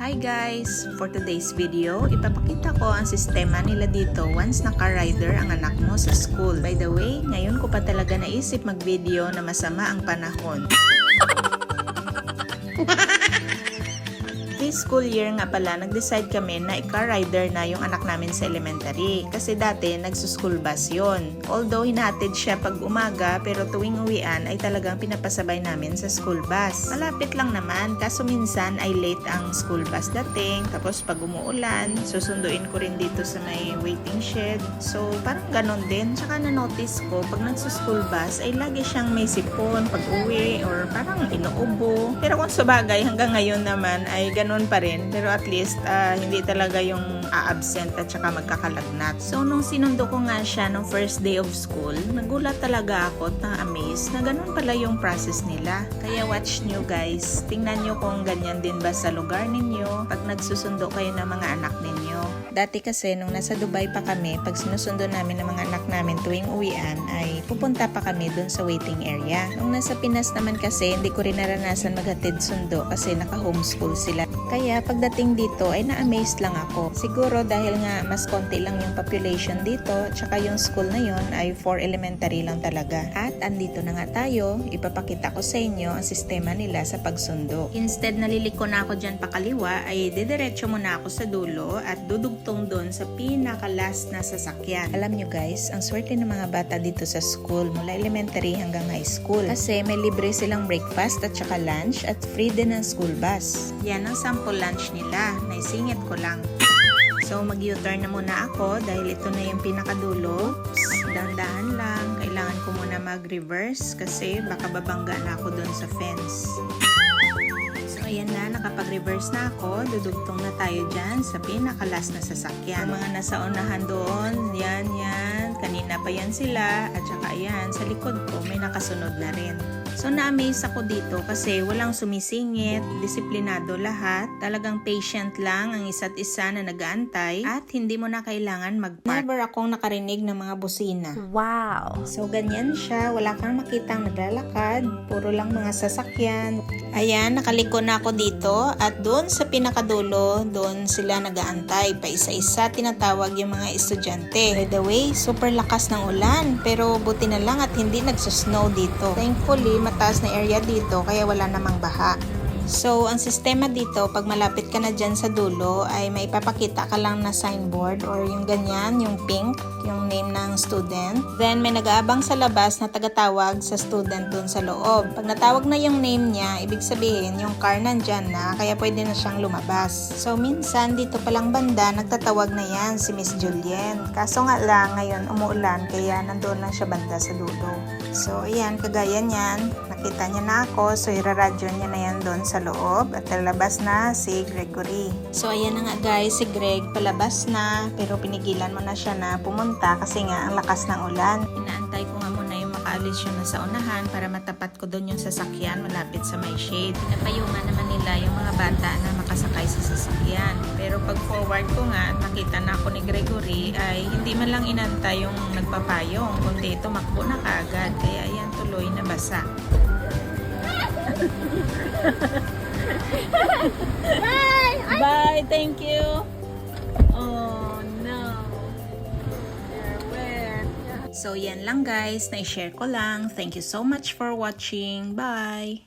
Hi guys! For today's video, ipapakita ko ang sistema nila dito once naka-rider ang anak mo sa school. By the way, ngayon ko pa talaga naisip mag-video na masama ang panahon. This school year nga pala, nag-decide kami na ika-rider na yung anak namin sa elementary. Kasi dati, nagsuschool bus yon. Although, hinatid siya pag umaga, pero tuwing uwian ay talagang pinapasabay namin sa school bus. Malapit lang naman, kaso minsan ay late ang school bus dating. Tapos pag umuulan, susunduin ko rin dito sa may waiting shed. So, parang ganon din. Tsaka na-notice ko, pag nagsuschool bus, ay lagi siyang may sipon pag uwi or parang inuubo. Pero kung sa bagay, hanggang ngayon naman ay ganun pa rin. Pero at least, ah, hindi talaga yung a-absent at saka magkakalagnat. So, nung sinundo ko nga siya nung first day of school, nagulat talaga ako at na-amaze na ganun pala yung process nila. Kaya watch nyo guys. Tingnan nyo kung ganyan din ba sa lugar ninyo pag nagsusundo kayo ng mga anak ninyo. Dati kasi nung nasa Dubai pa kami, pag sinusundo namin ng mga anak namin tuwing uwian, ay pupunta pa kami dun sa waiting area. Nung nasa Pinas naman kasi, hindi ko rin naranasan maghatid sundo kasi naka-homeschool sila. Kaya pagdating dito ay na-amazed lang ako. Siguro dahil nga mas konti lang yung population dito, tsaka yung school na yon ay for elementary lang talaga. At andito na nga tayo, ipapakita ko sa inyo ang sistema nila sa pagsundo. Instead naliliko na ako dyan pakaliwa, ay didiretso muna ako sa dulo at dudugtong doon sa pinaka-last na sasakyan. Alam nyo guys, ang swerte ng mga bata dito sa school mula elementary hanggang high school. Kasi may libre silang breakfast at saka lunch at free din ang school bus. Yan ang sample lunch nila, naisingit ko lang. So mag-U-turn na muna ako dahil ito na yung pinakadulo. Dahan-dahan lang. Kailangan ko muna mag-reverse kasi baka babangga na ako doon sa fence. So ayan na, nakapag-reverse na ako. Dudugtong na tayo dyan sa pinakalas na sasakyan. Yung mga nasa unahan doon, yan, yan. Kanina pa yan sila. At saka ayan, sa likod ko may nakasunod na rin. So na-amaze ako dito kasi walang sumisingit, disiplinado lahat, talagang patient lang ang isa't isa na nag-aantay at hindi mo na kailangan mag-park. Never akong nakarinig ng mga busina. Wow. So, ganyan siya. Wala kang makitang naglalakad. Puro lang mga sasakyan. Ayan, nakaliko na ako dito. At doon sa pinakadulo, doon sila nagaantay. Pa isa-isa tinatawag yung mga estudyante. By the way, super lakas ng ulan. Pero buti na lang at hindi nagsusnow dito. Thankfully, mataas na area dito kaya wala namang baha. So, ang sistema dito, pag malapit ka na dyan sa dulo, ay may papakita ka lang na signboard or yung ganyan, yung pink, yung name ng student. Then, may nag-aabang sa labas na tagatawag sa student dun sa loob. Pag natawag na yung name niya, ibig sabihin, yung car nandyan na, kaya pwede na siyang lumabas. So, minsan, dito palang banda, nagtatawag na yan si Miss Julien. Kaso nga lang, ngayon umuulan, kaya nandun lang siya banda sa dulo. So, ayan, kagaya niyan, nakita niya na ako, so iraradyo niya na yan doon sa loob at lalabas na si Gregory. So, ayan na nga guys, si Greg palabas na, pero pinigilan mo na siya na pumunta kasi nga ang lakas ng ulan. Inaantay ko nga muna yung makaalis yun na sa unahan para matapat ko doon yung sasakyan malapit sa may shade. Pinapayungan naman nila yung mga bata na makasakay sa sasakyan. Pero pag forward ko nga at nakita na ako ni Gregory ay hindi man lang inantay yung nagpapayong kundi tumakbo na kaagad. Kaya ayan tuloy na basa. Bye! Thank you! So yan lang guys, na-share ko lang. Thank you so much for watching. Bye!